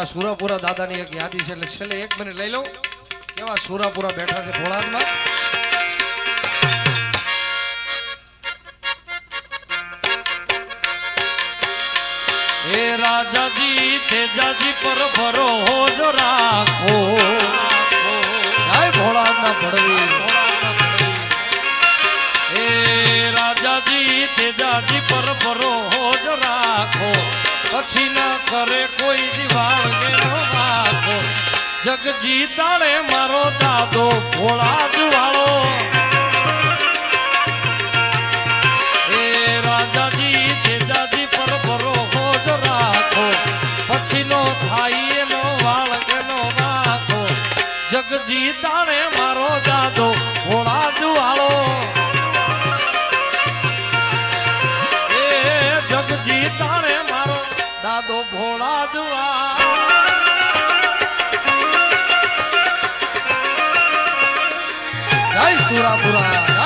આપણા સુરાપુરા દાદાની એક યાદી છે, એટલે છેલ્લે એક મિનિટ લઈ લઉં કેવા સુરાપુરા બેઠા છે ભોળાદમાં એ રાજાજી, તેજાજી પર ભરોસો જો જય જગજી તાળે મારો દાદો ભોળા જુવાળો એ રાજાજી, જેજાજી પર ભરો રાખો. પછી નો થાય એનો વાળ એનો નાખો જગજી તાણે મારો દાદો ભોળા જુવાળો એ જગજી તાણે મારો દાદો ભોળા જુવાળો જય સુરાપુરા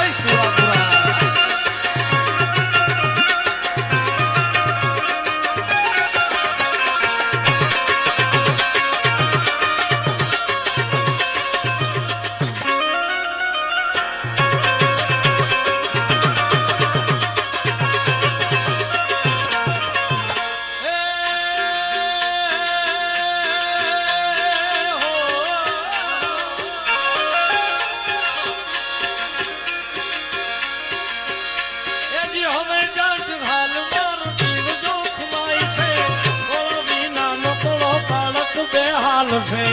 છે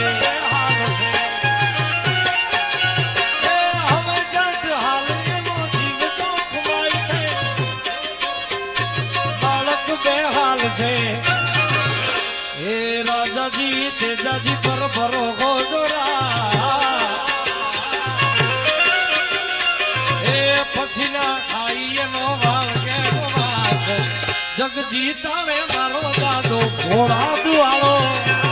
હે રાજાજી તેજાજી પર ભરો ગોજરા એ પછી ના ખાઈ વાળ કે વાગ જગજી મારો દાદો, ઘોડા દુઆળો.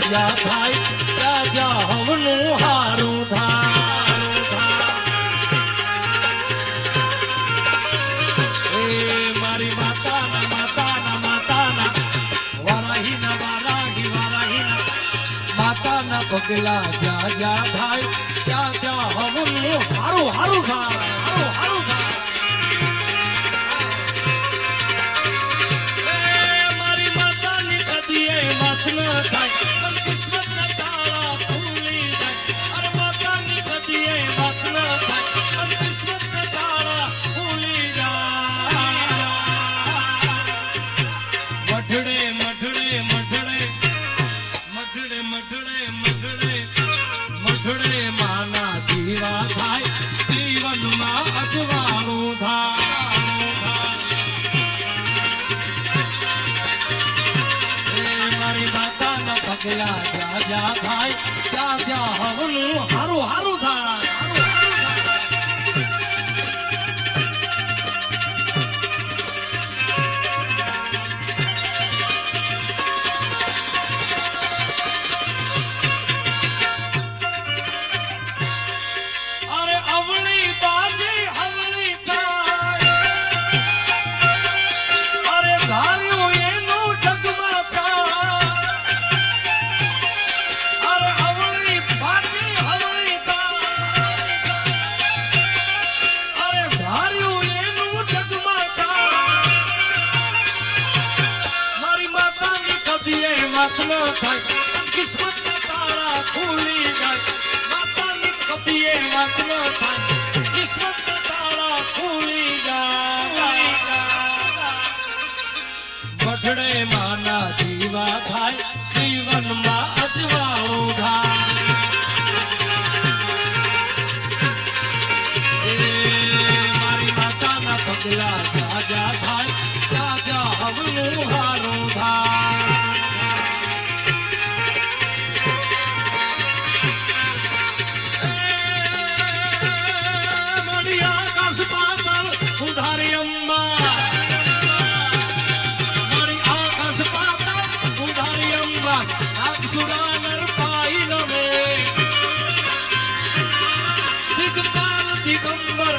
જ્યાં થાય રાજા હવનું હારું થાય. એ મારી માતાના માતાના માતાના, વારાહીના, વારાહી, વારાહીના. માતાના પગલા જ્યાં જ્યાં થાય, ત્યાં ત્યાં હવનું હારું હારું થાય. વાત ન પગલા જ્યાં જ્યાં થાય ત્યાં ત્યાં હવનું હારું હારું થાય. કદીએ વાત ન થાય કિસ્મતના તાળા ખુલી જાય માતાની કદીએ વાત ન થાય કિસ્મતના તાળા ખુલી જાય મઢડે માના જીવા થાય જીવનમાં અજવાળું થાય એ મારી માતાના પગલા જ્યાં જ્યાં થાય ત્યાં ત્યાં હવનું હારું થાય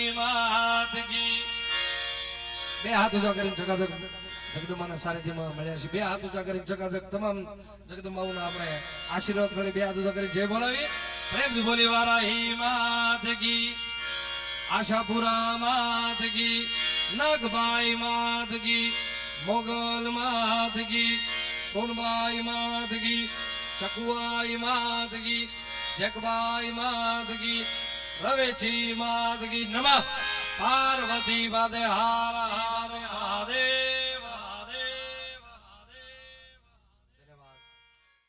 વારાહી માત કી બે હાથ ઊંચા કરીને ચકાચક જગદંબાના સાનિધ્યમાં મળ્યા છે બે હાથ ઊંચા કરીને ચકાચક તમામ જગદંબાઓના આપણે આશીર્વાદ મળી. બે હાથ ઊંચા કરીને જય બોલાવી. પ્રેમ બોલી, વારાહી માત કી આશાપુરા માત કી માત કી મોગલ માત કી સોનબાઈ માત કી ચકુઆઈ માત કી માત કી રવેચી માદગી નમઃ. પાર્વતી પદે હાર હાર હારે.